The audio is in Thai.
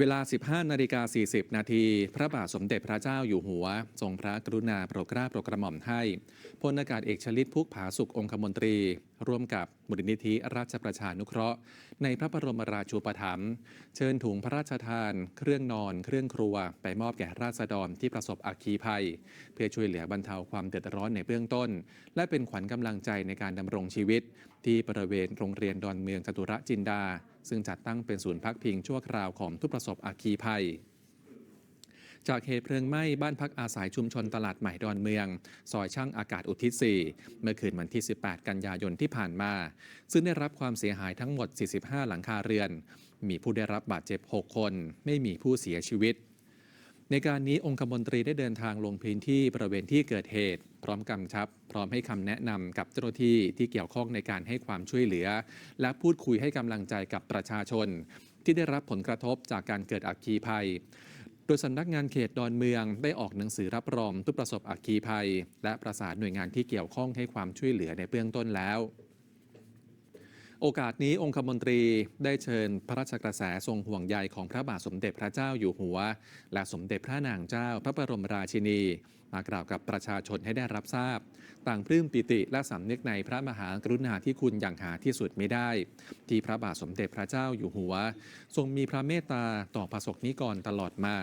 เวลา 15 นาฬิกา 40 นาที พระบาทสมเด็จพระเจ้าอยู่หัว ทรงพระกรุณาโปรดเกล้าโปรดกระหม่อมให้ พลอากาศเอกชลิตพุกผาสุของคมนตรี ร่วมกับมูลนิธิราชประชานุเคราะห์ ในพระบรมราชูปถัมภ์เชิญถุงพระราชทาน เครื่องนอน เครื่องครัว ไปมอบแก่ราษฎรที่ประสบอัคคีภัย เพื่อช่วยเหลือบรรเทาความเดือดร้อนในเบื้องต้น และเป็นขวัญกำลังใจในการดำรงชีวิต ที่บริเวณโรงเรียนดอนเมืองจตุรจินดา ซึ่งจัดตั้งเป็นศูนย์พักพิงชั่วคราวของทุกประสบอัคคีภัย จากเหตุเพลิงไหม้บ้านพักอาศัยชุมชนตลาดใหม่ดอนเมือง ซอยช่างอากาศอุทิศ 4 เมื่อคืนวันที่ 18 กันยายนที่ผ่านมา ซึ่งได้รับความเสียหายทั้งหมด 45 หลังคาเรือน มีผู้ได้รับบาดเจ็บ 6 คน ไม่มีผู้เสียชีวิต ในการนี้องคมนตรีได้เดินทางลงพื้นที่บริเวณที่เกิดเหตุ พร้อมกำชับ พร้อมให้คำแนะนำกับเจ้าหน้าที่ที่เกี่ยวข้องในการให้ความช่วยเหลือ และพูดคุยให้กำลังใจกับประชาชน ที่ได้รับผลกระทบจากการเกิดอัคคีภัย โดยสำนักงานเขตดอนเมืองได้ออกหนังสือรับรองผู้ประสบอัคคีภัย และประสานหน่วยงานที่เกี่ยวข้องให้ความช่วยเหลือในเบื้องต้นแล้ว โอกาสนี้องคมนตรีได้เชิญพระราชกระแสทรงห่วงใยของพระบาทสมเด็จพระเจ้าอยู่หัว และสมเด็จพระนางเจ้าพระบรมราชินี มากล่าวกับประชาชนให้ได้รับทราบ ต่างปลื้มปิติและสำนึกในพระมหากรุณาธิคุณอย่างหาที่สุดไม่ได้ ที่พระบาทสมเด็จพระเจ้าอยู่หัว ทรงมีพระเมตตาต่อประสบนิกรตลอดมา